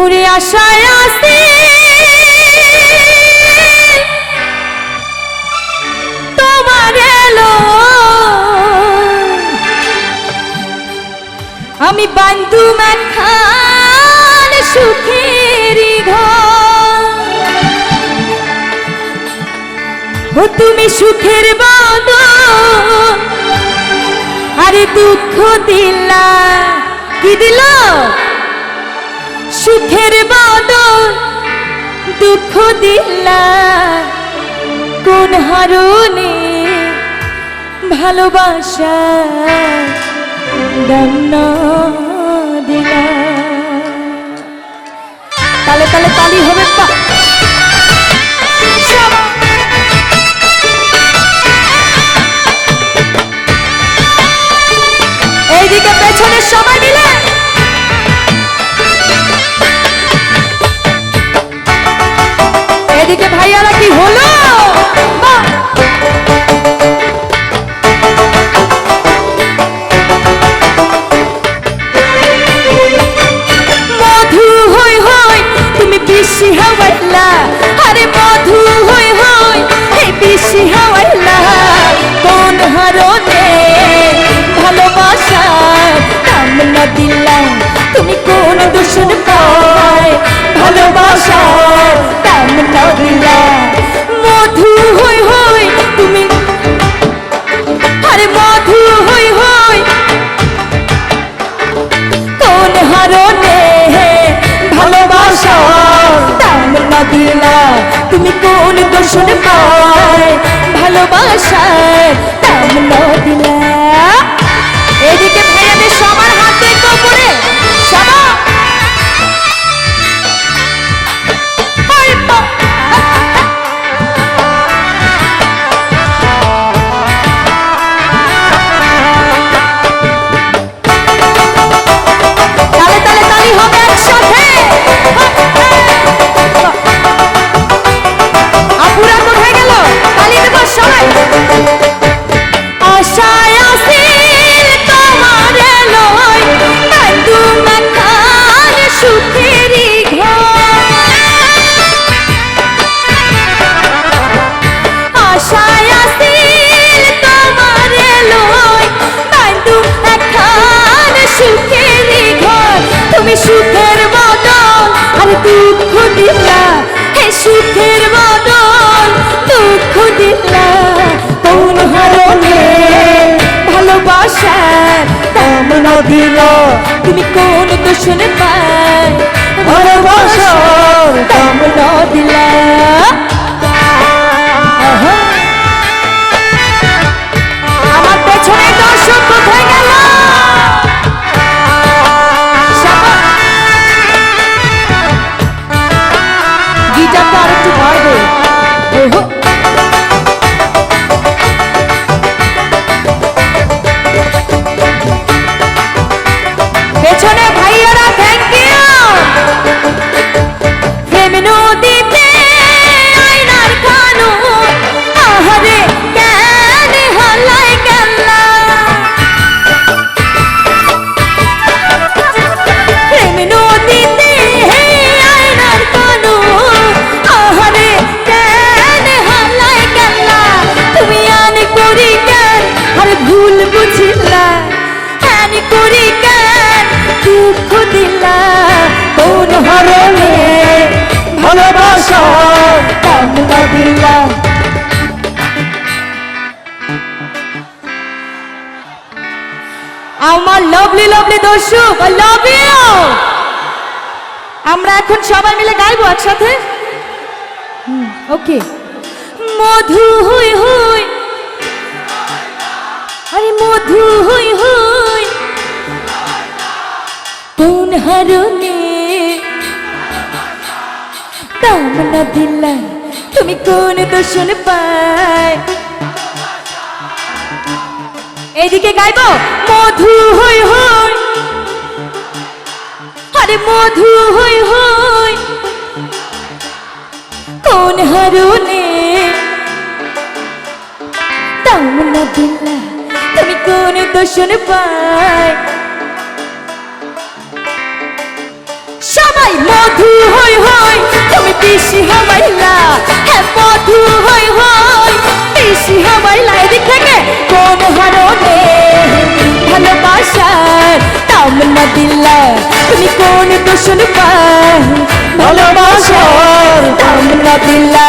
ওরে আশায় আসি তোমার এলো। আমি বান্ধু মাখান সুখেরি ও তুমি সুখের বাদন আরে দুঃখ দিলা। কি দিল? সুখের বাদন দুঃখ দিলা। কোন হারণে ভালোবাসা দাম দিলা। তালে তালে তালি হবে পা। এইদিকে পেছনে সবাই মিলে। এদিকে ভাইয়ারা কি হলো! মধু হই হই, তুমি পিসি হাওয়াইলা আরে মধু হই হই এই পিসি হাওয়াইলা কোন হারনে ভালোবাসা নাম না দিলা তুমি কোন দূষণ পায়। ভালোবাসা না দিলা মধু হই হই তুমি। আরে কোন তুমি কোন দর্শন পায় ভালোবাসায় দাম না দুঃখ দিলা হে সুখের বদল দুঃখ দিলা কোন হারণে ভালোবাসার দাম না দিল? তুমি কোন দোষণে পায়? ভালোবাসার দাম না দিলা। আমার লাভলি লাভলি দর্শক আই লাভ ইউ আমরা এখন সবাই মিলে গাইবো একসাথে? ওকে। মধু হুই হুই। আরে মধু হুই হুই। কোন হারনে? কামনা দিলা তুমি কোন দর্শন পায়? এইদিকে গাইবো। মধু হই হই আরে মধু হই হই কোন হারনে? তামনা দিলা তুমি কোন দর্শন পায়। সবাই মধু হই হই তুমি পিসি হবাইলা। হ্যাঁ মধু হই না দিলা তুমি কোন দোষণ পায়? ভালোবাসার দাম না দিলা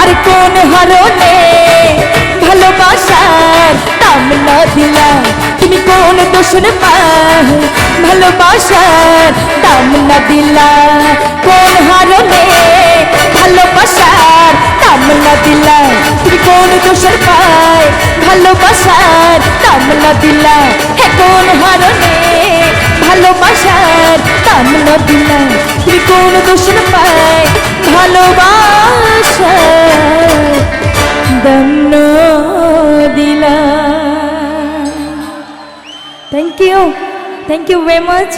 আরে কোন হারনে ভালোবাসার দাম না দিলা তুমি কোন দোষণ পায়? ভালোবাসার দাম না দিলা কোন হারনে ভালোবাসার দাম না দিলা তুমি কোন দোষণ পায়? ভালোবাসার দাম না দিলা হে কোন হারনে ভালোবাসার কামনা বিনা কোন দোষণ পায় ভালোবাসার দাম না দিলা thank you thank you very much